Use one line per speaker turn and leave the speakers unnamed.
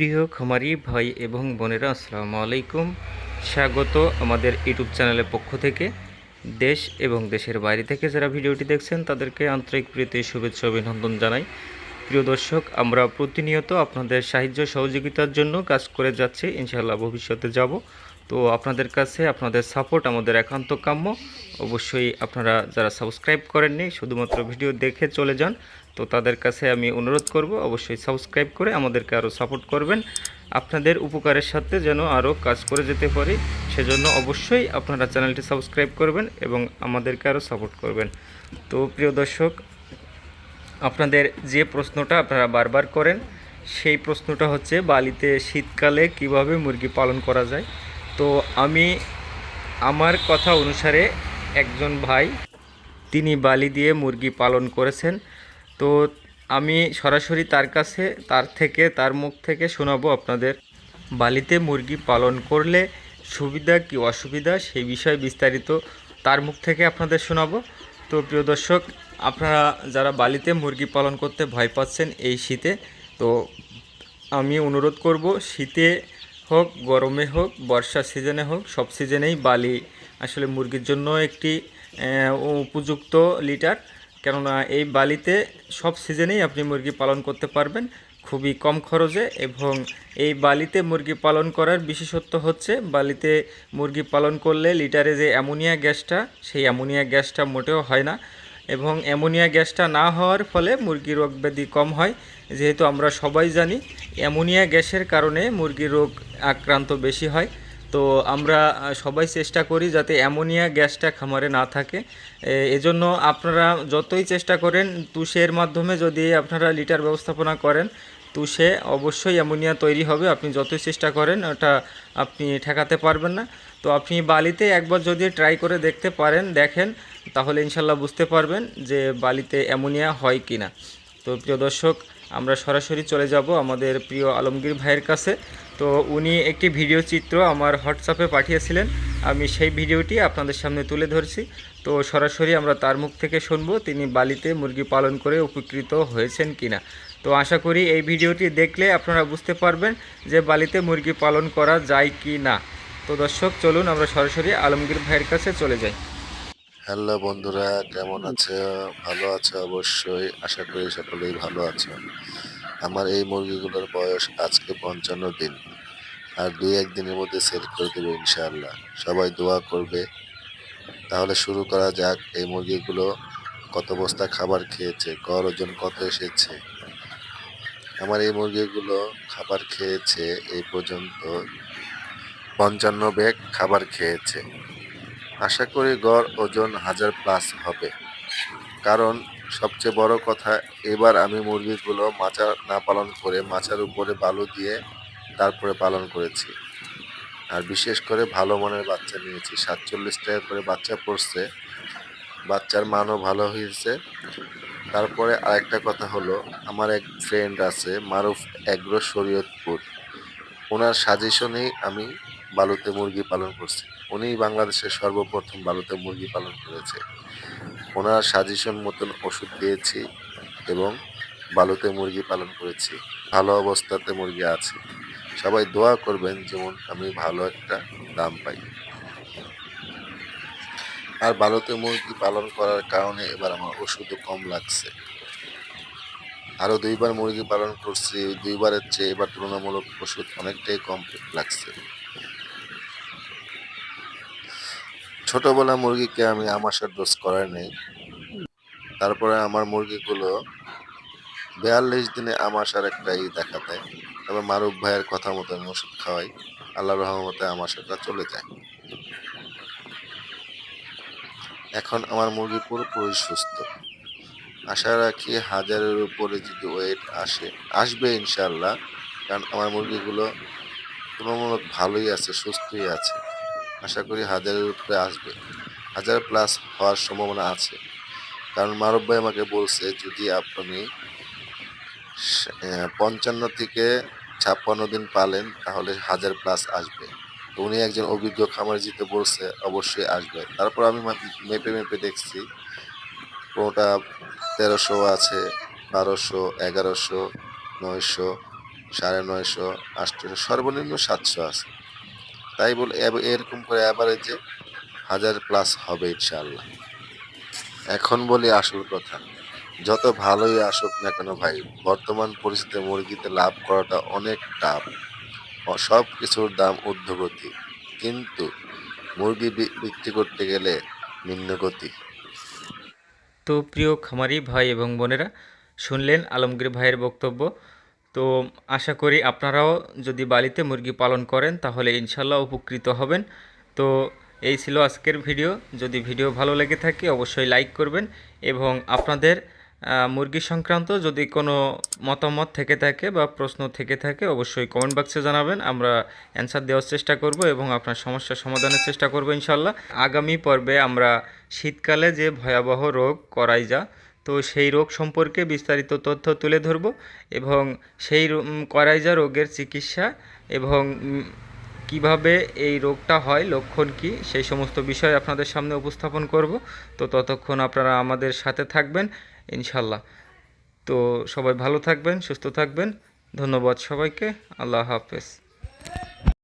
প্রিয় খামারি ভাই এবং বোনেরা, আসসালামু আলাইকুম। স্বাগত আমাদের ইউটিউব চ্যানেলের পক্ষ থেকে। দেশ এবং দেশের বাইরে থেকে যারা ভিডিওটি দেখছেন, তাদেরকে আন্তরিক প্রীতি, শুভেচ্ছা, অভিনন্দন জানাই। প্রিয় দর্শক, আমরা প্রতিনিয়ত আপনাদের সাহায্য সহযোগিতার জন্য কাজ করে যাচ্ছি। ইনশাআল্লাহ ভবিষ্যতে যাব। তো আপনাদের কাছে, আপনাদের সাপোর্ট আমাদের একান্ত কাম্য। অবশ্যই আপনারা যারা সাবস্ক্রাইব করেননি, শুধুমাত্র ভিডিও দেখে চলে যান। তো তাদের কাছে আমি অনুরোধ করব, অবশ্যই সাবস্ক্রাইব করে আমাদেরকে আরও সাপোর্ট করবেন। আপনাদের উপকারের সাথে যেন আরও কাজ করে যেতে পারি, সেজন্য অবশ্যই আপনারা চ্যানেলটি সাবস্ক্রাইব করবেন এবং আমাদেরকে আরও সাপোর্ট করবেন। তো প্রিয় দর্শক, আপনাদের যে প্রশ্নটা আপনারা বারবার করেন, সেই প্রশ্নটা হচ্ছে, বালিতে শীতকালে কীভাবে মুরগি পালন করা যায়? তো আমি আমার কথা অনুসারে একজন ভাই, তিনি বালি দিয়ে মুরগি পালন করেছেন। তো আমি সরাসরি তার কাছে, তার থেকে, তার মুখ থেকে শোনাবো আপনাদের। বালিতে মুরগি পালন করলে সুবিধা কি অসুবিধা সেই বিষয়ে বিস্তারিত তার মুখ থেকে আপনাদের শোনাবো। তো প্রিয় দর্শক, আপনারা যারা বালিতে মুরগি পালন করতে ভয় পাচ্ছেন এই শীতে, তো আমি অনুরোধ করব শীতে হোক, গরমে হোক, বর্ষা সিজনে হোক, সব সিজনেই বালি। আসলে মুরগির জন্য একটি উপযুক্ত লিটার কেননা এই বালিতে সব সিজনেই আপনি মুরগি পালন করতে পারবেন খুবই কম খরচে এবং এই বালিতে মুরগি পালন করার বিশেষত্ব হচ্ছে বালিতে মুরগি পালন করলে লিটারে যে অ্যামোনিয়া গ্যাসটা, সেই অ্যামোনিয়া গ্যাসটা মোটেও হয় না এবং অ্যামোনিয়া গ্যাসটা না হওয়ার ফলে মুরগির রোগ ব্যাধি কম হয়। যেহেতু আমরা সবাই জানি অ্যামোনিয়া গ্যাসের কারণে মুরগি রোগ আক্রান্ত বেশি হয়। তো আমরা সবাই চেষ্টা করি যাতে অ্যামোনিয়া গ্যাসটা খামারে না থাকে। এজন্য আপনারা যতই চেষ্টা করেন, তুষের মাধ্যমে যদি আপনারা লিটার ব্যবস্থাপনা করেন, তুষে অবশ্যই অ্যামোনিয়া তৈরি হবে। আপনি যতই চেষ্টা করেন, ওটা আপনি ঠেকাতে পারবেন না। তো আপনি বালিতে একবার যদি ট্রাই করে দেখতে পারেন, দেখেন, তাহলে ইনশাল্লাহ বুঝতে পারবেন যে বালিতে অ্যামোনিয়া হয় কি না তো প্রিয় দর্শক আমরা সরাসরি চলে যাব আমাদের প্রিয় আলমগীর ভাইয়ের কাছে। তো উনি একটি ভিডিও চিত্র আমার হোয়াটসঅ্যাপে পাঠিয়েছিলেন। আমি সেই ভিডিওটি আপনাদের সামনে তুলে ধরছি। তো সরাসরি আমরা তার মুখ থেকে শুনব, তিনি বালিতে মুরগি পালন করে উপকৃত হয়েছেন কিনা। তো আশা করি এই ভিডিওটি দেখলে আপনারা বুঝতে পারবেন যে বালিতে মুরগি পালন করা যায় কি না তো দর্শক, চলুন আমরা সরাসরি আলমগীর ভাইয়ের কাছে চলে যাই।
হ্যালো বন্ধুরা, কেমন আছো? ভালো আছো অবশ্যই। আশা করি সকলেই ভালো আছো। আমার এই মুরগিগুলোর বয়স আজকে পঞ্চান্ন দিন। আর দুই এক দিনের মধ্যে সেল করে দেবো ইনশাআল্লাহ। সবাই দোয়া করবে। তাহলে শুরু করা যাক। এই মুরগিগুলো কত বস্তা খাবার খেয়েছে, গড় ওজন কত এসেছে? আমার এই মুরগিগুলো খাবার খেয়েছে এই পর্যন্ত পঞ্চান্ন ব্যাগ খাবার খেয়েছে। আশা করি গড় ওজন হাজার প্লাস হবে। কারণ সবচেয়ে বড় কথা, এবার আমি মুরগিগুলো মাচা না পালন করে, মাচার উপরে বালু দিয়ে তারপরে পালন করেছি। আর বিশেষ করে ভালো মানের বাচ্চা নিয়েছি। সাতচল্লিশ টাকা করে বাচ্চা পড়ছে, বাচ্চার মানও ভালো হয়েছে। তারপরে আরেকটা কথা হলো, আমার এক ফ্রেন্ড আছে, মারুফ অ্যাগ্রো শরীয়তপুর। ওনার সাজেশনেই আমি বালুতে মুরগি পালন করছে। উনি বাংলাদেশের সর্বপ্রথম বালুতে মুরগি পালন করেছে। ওনার সাজেশন মতন ওষুধ দিয়েছি এবং বালুতে মুরগি পালন করেছি। ভালো অবস্থাতে মুরগি আছে। সবাই দোয়া করবেন যেমন আমি ভালো একটা দাম পাই। আর বালুতে মুরগি পালন করার কারণে এবার আমার ওষুধও কম লাগছে। আরও দুইবার মুরগি পালন করছি, দুইবারের চেয়ে এবার তুলনামূলক ওষুধ অনেকটাই কম লাগছে। ছোটবেলা মুরগিকে আমি আমাশার ডোজ করাই নেই। তারপরে আমার মুরগিগুলো বিয়াল্লিশ দিনে আমাশার একটা ই দেখা দেয় তবে মারুফ ভাইয়ের কথা মতো আমি ওষুধ খাওয়াই। আল্লাহ রহমতে আমাশাটা চলে যায়। এখন আমার মুরগি পুরোপুরি সুস্থ। আশা রাখি হাজারের উপরে যদি ওয়েট আসে, আসবে ইনশাল্লাহ কারণ আমার মুরগিগুলো তুলনামূলক ভালোই আছে, সুস্থই আছে। আশা করি হাজারের উপরে আসবে। হাজার প্লাস হওয়ার সম্ভাবনা আছে। কারণ মারব ভাই আমাকে বলছে, যদি আপনি পঞ্চান্ন থেকে ছাপ্পান্ন দিন পালেন, তাহলে হাজার প্লাস আসবে। তো উনি একজন অভিজ্ঞ খামার জিতে বলছে, অবশ্যই আসবে। তারপর আমি মেপে মেপে দেখছি, কোনোটা তেরোশো আছে, বারোশো, এগারোশো, নয়শো, সাড়ে নয়শো, আটশো, সর্বনিম্ন সাতশো আছে। তাই বলে এরকম করে অ্যাভারেজে হাজার প্লাস হবে ইনশাল্লাহ এখন বলি আসল কথা, যত ভালোই আসুক না কেন ভাই, বর্তমান পরিস্থিতিতে মুরগিতে লাভ করাটা অনেক টাফ। সব কিছুর দাম ঊর্ধ্বগতি। কিন্তু মুরগি বিক্রি করতে গেলে নিম্নগতি।
তো প্রিয় খামারি ভাই এবং বোনেরা, শুনলেন আলমগীর ভাইয়ের বক্তব্য। তো আশা করি আপনারাও যদি বালিতে মুরগি পালন করেন, তাহলে ইনশাল্লাহ উপকৃত হবেন। তো এই ছিল আজকের ভিডিও। যদি ভিডিও ভালো লেগে থাকে, অবশ্যই লাইক করবেন এবং আপনাদের মুরগি সংক্রান্ত যদি কোনো মতামত থেকে থাকে বা প্রশ্ন থেকে থাকে, অবশ্যই কমেন্ট বক্সে জানাবেন। আমরা অ্যান্সার দেওয়ার চেষ্টা করব এবং আপনার সমস্যার সমাধানের চেষ্টা করব ইনশাল্লাহ আগামী পর্বে আমরা শীতকালে যে ভয়াবহ রোগ করাইজা তো সেই রোগ সম্পর্কে বিস্তারিত তথ্য তুলে ধরব এবং সেই করাইজা রোগের চিকিৎসা এবং কীভাবে এই রোগটা হয়, লক্ষণ কি, সেই সমস্ত বিষয় আপনাদের সামনে উপস্থাপন করব। তো ততক্ষণ আপনারা আমাদের সাথে থাকবেন ইনশাল্লাহ তো সবাই ভালো থাকবেন, সুস্থ থাকবেন। ধন্যবাদ সবাইকে। আল্লাহ হাফেজ।